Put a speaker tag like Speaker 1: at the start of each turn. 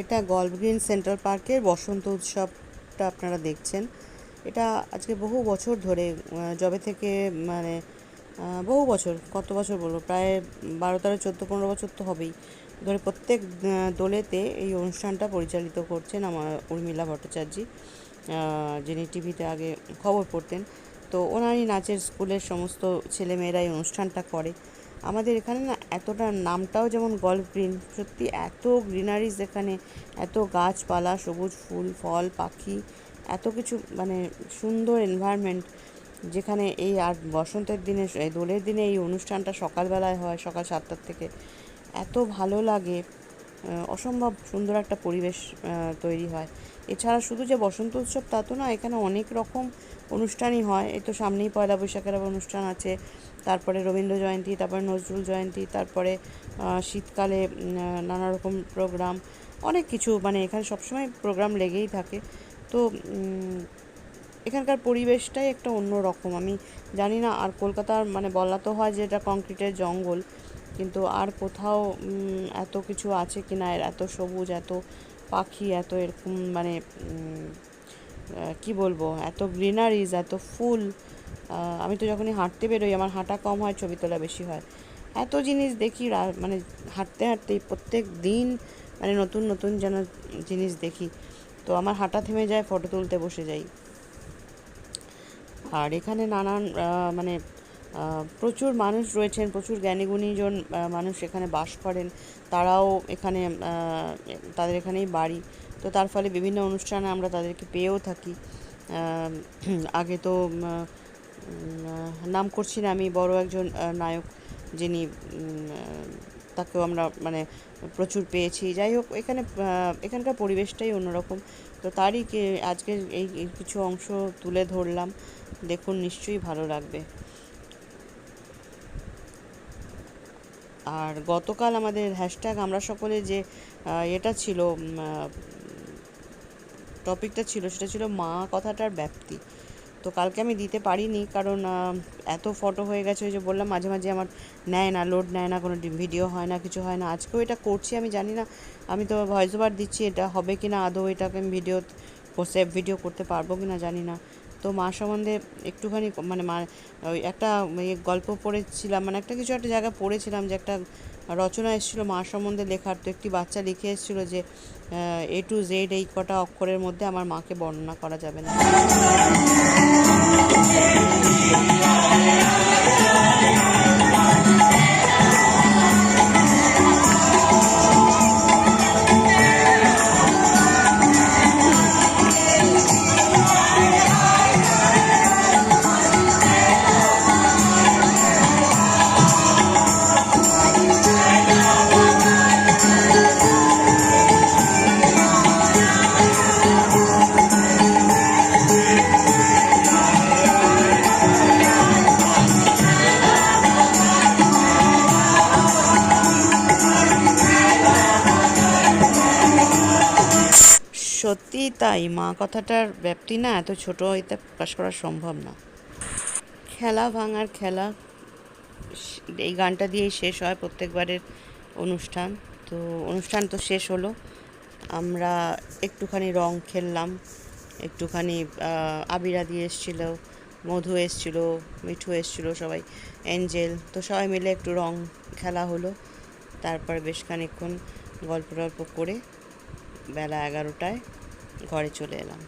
Speaker 1: এটা golf green central পার্কের বসন্ত উৎসবটা আপনারা দেখছেন। এটা আজকে বহু বছর ধরে যবে থেকে মানে বহু বছর, কত বছর বলব? প্রায় বারো তেরো, চোদ্দ, পনেরো বছর তো হবেই। ধরে প্রত্যেক দোলেতে এই অনুষ্ঠানটা পরিচালিত করছেন আমার উর্মিলা ভট্টাচার্যি যিনি টিভিতে আগে খবর পড়তেন। তো ওনারই নাচের স্কুলের সমস্ত ছেলেমেয়েরা এই অনুষ্ঠানটা করে। আমাদের এখানে না এতটা নামটাও যেমন গল্ফ গ্রিন সত্যি এত গ্রিনারিজ এখানে, এত গাছপালা, সবুজ ফুল, ফল, পাখি, এত কিছু মানে সুন্দর এনভায়রনমেন্ট যেখানে এই আর বসন্তের দিনে, এই দোলের দিনে এই অনুষ্ঠানটা সকালবেলায় হয়, সকাল সাতটার থেকে। এত ভালো লাগে অসম্ভব সুন্দর একটা পরিবেশ তৈরি হয়। এছাড়া শুধু যে বসন্ত উৎসব তা তো না, এখানে অনেক রকম অনুষ্ঠানই হয়। এই তো সামনেই পয়লা বৈশাখের আবার অনুষ্ঠান আছে। তারপরে রবীন্দ্র জয়ন্তী, তারপরে নজরুল জয়ন্তী, তারপরে শীতকালে নানা রকম প্রোগ্রাম অনেক কিছু। মানে এখানে সবসময় প্রোগ্রাম লেগেই থাকে। তো এখানকার পরিবেশটাই একটা অন্য রকম। আমি জানি না আর কলকাতার মানে বলা তো হয় যে এটা কংক্রিটের জঙ্গল, কিন্তু আর কোথাও এত কিছু আছে কি না এত সবুজ, এত পাখি, এত এরকম মানে কি বলব, এত গ্রিনারিজ এত ফুল আমি তো যখনই হাঁটতে বেরোই, আমার হাঁটা কম হয়, ছবি তোলা বেশি হয়। এত জিনিস দেখি মানে হাঁটতে হাঁটতে প্রত্যেক দিন মানে নতুন নতুন যেন জিনিস দেখি। তো আমার হাঁটা থেমে যায় ফটো তুলতে বসে যাই। আর এখানে নানান মানে প্রচুর মানুষ রয়েছেন, প্রচুর জ্ঞানীগুণীজন মানুষ এখানে বাস করেন। তারাও এখানে তাদের এখানেই বাড়ি। তো তার ফলে বিভিন্ন অনুষ্ঠানে আমরা তাদেরকে পেয়েও থাকি। আগে তো নাম করছি না আমি, বড় একজন নায়ক যিনি তাকেও আমরা মানে প্রচুর পেয়েছি। যাই হোক, এখানে এখানকার পরিবেশটাই অন্যরকম। তো তারই কে- আজকে এই এই কিছু অংশ তুলে ধরলাম। দেখুন, নিশ্চয়ই ভালো লাগবে। আর গতকাল আমাদের হ্যাশট্যাগ আমরা সকলে যে এটা ছিল টপিকটা ছিল, সেটা ছিল মা কথাটার ব্যাপ্তি। তো কালকে আমি দিতে পারিনি কারণ এত ফটো হয়ে গেছে, ওই যে বললাম মাঝে মাঝে আমার নেয় না লোড নেয় না, কোনো ভিডিও হয় না, কিছু হয় না। আজকেও এটা করছি, আমি জানি না, আমি তো ভয়েস ওভার দিচ্ছি, এটা হবে কি না আদৌ এটাকে আমি ভিডিও সেভ ভিডিও করতে পারব কি না জানি না। তো মা সম্বন্ধে একটুখানি মানে মা, ওই একটা ইয়ে গল্প পড়েছিলাম মানে একটা কিছু একটা জায়গায় পড়েছিলাম যে একটা রচনা এসেছিল মা সম্বন্ধে লেখার, তো একটি বাচ্চা লিখে এসেছিল যে এ টু জেড এই কটা অক্ষরের মধ্যে আমার মাকে বর্ণনা করা যাবে না। তাই মা কথাটার ব্যাপ্তি না, এত ছোট এতে প্রকাশ করা সম্ভব না। খেলা ভাঙার খেলা এই গানটা দিয়েই শেষ হয় প্রত্যেকবারের অনুষ্ঠান। তো অনুষ্ঠান তো শেষ হলো। আমরা একটুখানি রং খেললাম, একটুখানি আবিরা দিয়ে এসেছিল, মধু এসছিল, মিঠু এসছিল, সবাই অ্যাঞ্জেল তো সবাই মিলে একটু রং খেলা হলো। তারপরে বেশ খানিকক্ষণ গল্প টল্প করে বেলা এগারোটায় ঘরে চলে এলাম।